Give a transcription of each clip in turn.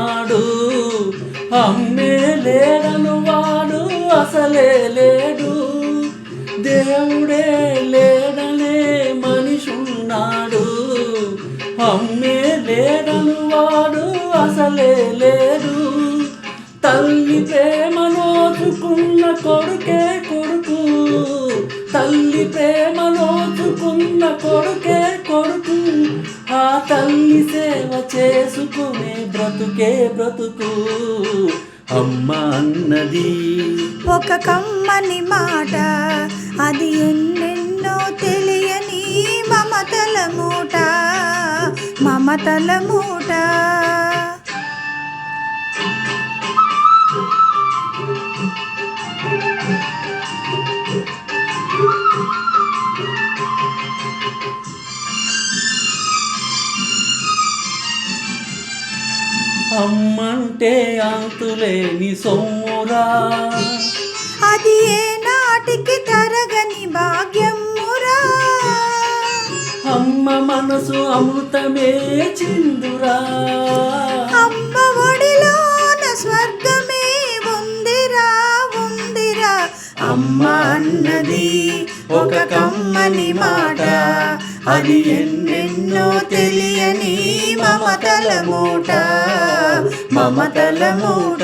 ఉన్నాడు. అమ్మే లేడను వాడు అసలే లేడు. దేవుడే లేడనే మనిషి ఉన్నాడు. అమ్మే లేడను వాడు అసలే లేడు. తల్లి ప్రేమలోచుకున్న కొడుకే కొడుకు. తల్లి ప్రేమలోచుకున్న కొడుకే కొడుకు. తల్లి సేవ చేసుకునే బ్రతుకే బ్రతుకు. అమ్మ అన్నది. ఒక కమ్మని మాట అది ఎన్నెన్నో తెలియని మమతల మూట మమతల మూట. అమ్మంటే అంతులేని సొమ్మురా. అది ఏ నాటికి తరగని భాగ్యమురా. అమ్మ మనసు అమృతమే చిందురా. అమ్మ అన్నది ఒక కమ్మని మాట. అది ఎన్నెన్నో తెలియని మమతల మూట. మమతల మూట.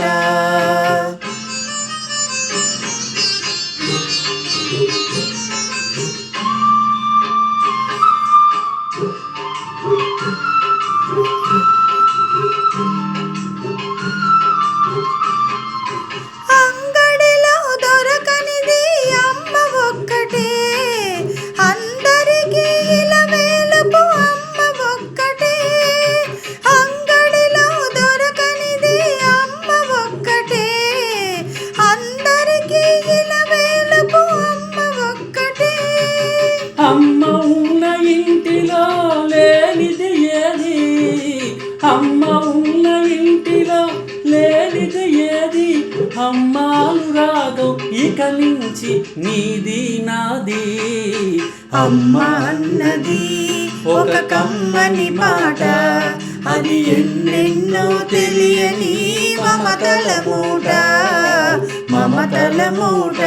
అమ్మ ఉన్న ఇంటిలో లేనిది ఏది అమ్మ ఉన్న ఇంటిలో లేనిది ఏది అమ్మాలు రాదు ఇక నుంచి నీది నాది అమ్మ అన్నది ఒక కమ్మని మాట అది ఎన్నెన్నో తెలియని మమతల మూట. మమతల మూట.